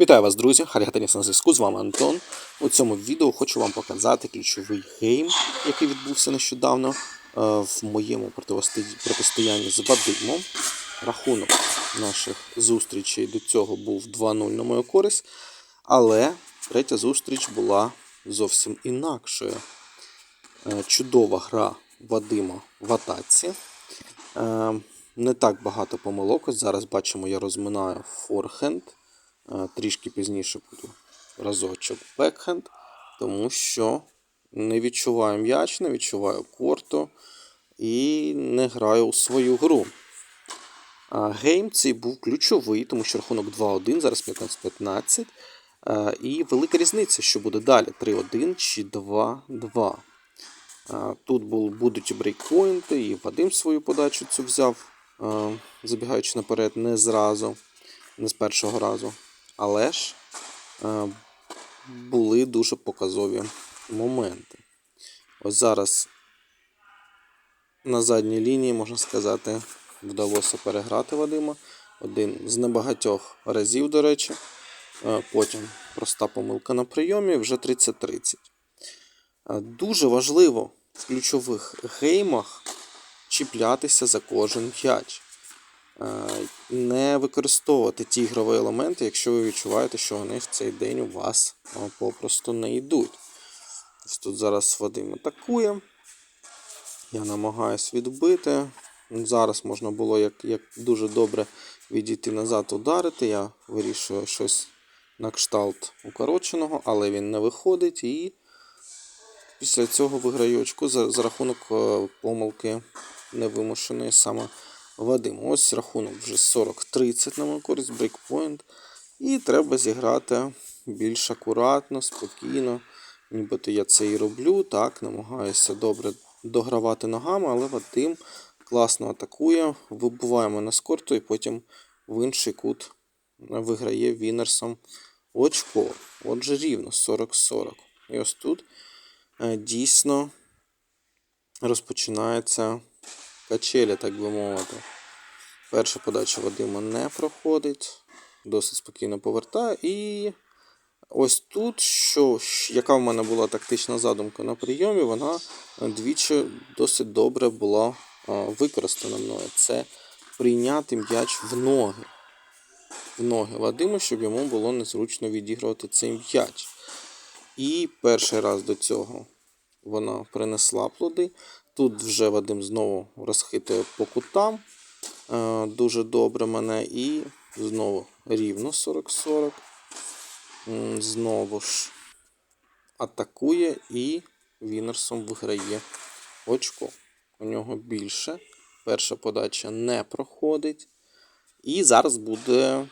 Вітаю вас, друзі! Харігатаніс на зв'язку, з вами Антон. У цьому відео хочу вам показати ключовий гейм, який відбувся нещодавно е, в моєму протистоянні з Вадимом. Рахунок наших зустрічей до цього був 2-0 на мою користь, але третя зустріч була зовсім інакшою. Е, Чудова гра Вадима в атаці. Е, Не так багато помилок. Зараз бачимо, я розминаю форхенд. Трішки пізніше буду разочок бекхенд, тому що не відчуваю м'яч, не відчуваю корту і не граю у свою гру. А Гейм цей був ключовий, тому що рахунок 2-1, зараз 15-15. Е, І велика різниця, що буде далі: 3-1 чи 2-2. Е, Тут будуть і брейкпоінти, і Вадим свою подачу цю взяв, забігаючи наперед, не зразу, не з першого разу. Але ж е, були дуже показові моменти. Ось зараз на задній лінії, можна сказати, вдалося переграти Вадима. Один з небагатьох разів, до речі. Е, Потім проста помилка на прийомі, вже 30-30. Е, Дуже важливо в ключових геймах чіплятися за кожен м'яч. Е, Не використовувати ті ігрові елементи, якщо ви відчуваєте, що вони в цей день у вас е, попросту не йдуть. Ось тут зараз Вадим атакує. Я намагаюсь відбити. Зараз можна було як, як дуже добре відійти назад, ударити. Я вирішую щось на кшталт укороченого, але він не виходить. І після цього виграю очко за, за рахунок е, помилки невимушеної саме Вадим. Ось рахунок вже 40-30 на мою користь, брейкпоінт. І треба зіграти більш акуратно, спокійно. Нібито я це і роблю, так, намагаюся добре догравати ногами, але Вадим класно атакує, вибиває мене з корту і потім в інший кут виграє Вінерсом очко. Отже, рівно 40-40. І ось тут е, дійсно розпочинається качеля, так би мовити. Перша подача Вадима не проходить, досить спокійно повертає. І ось тут, що, яка в мене була тактична задумка на прийомі, вона двічі досить добре була використана мною. Це прийняти м'яч в ноги. В ноги Вадиму, щоб йому було незручно відігрувати цей м'яч. І перший раз до цього вона принесла плоди. Тут вже Вадим знову розхитує по кутам. Е, Дуже добре мене. І знову рівно 40-40. Знову ж атакує і Вінерсом виграє очко. У нього більше. Перша подача не проходить. І зараз буде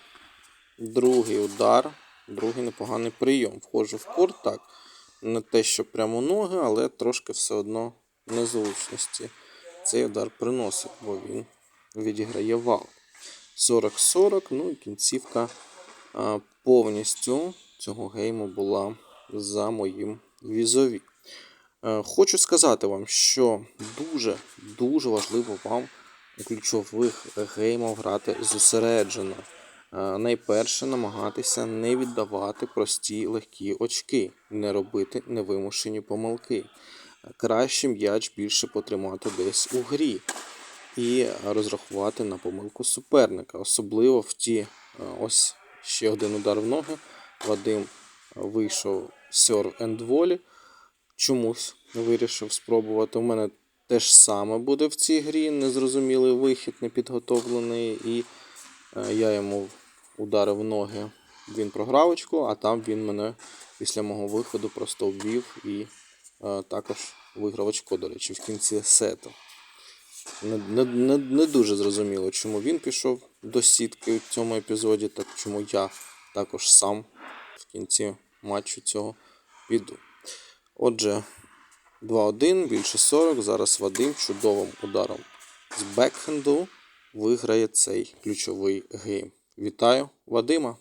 другий удар, другий непоганий прийом. Входжу в корт, так. Не те, що прямо ноги, але трошки все одно незручності. Цей удар приносить, бо він відіграє вал. 40-40, ну і кінцівка а, повністю цього гейму була за моїм візові. Е, Хочу сказати вам, що дуже дуже важливо вам у ключових геймах грати зосереджено. Е, Найперше намагатися не віддавати прості легкі очки, не робити невимушені помилки. Краще м'яч більше потримати десь у грі і розрахувати на помилку суперника. Особливо в ті е, ось ще один удар в ноги. Вадим вийшов серв енд волі. Чомусь вирішив спробувати. У мене те ж саме буде в цій грі. Незрозумілий вихід, непідготовлений. І е, я йому ударив ноги. Він програвочку, а там він мене після мого виходу просто ввів і також виграв очко, до речі, в кінці сету. Не, не, не, не дуже зрозуміло, чому він пішов до сітки в цьому епізоді, так чому я також сам в кінці матчу цього піду. Отже, 2-1, більше 40. Зараз Вадим чудовим ударом з бекхенду виграє цей ключовий гейм. Вітаю Вадима!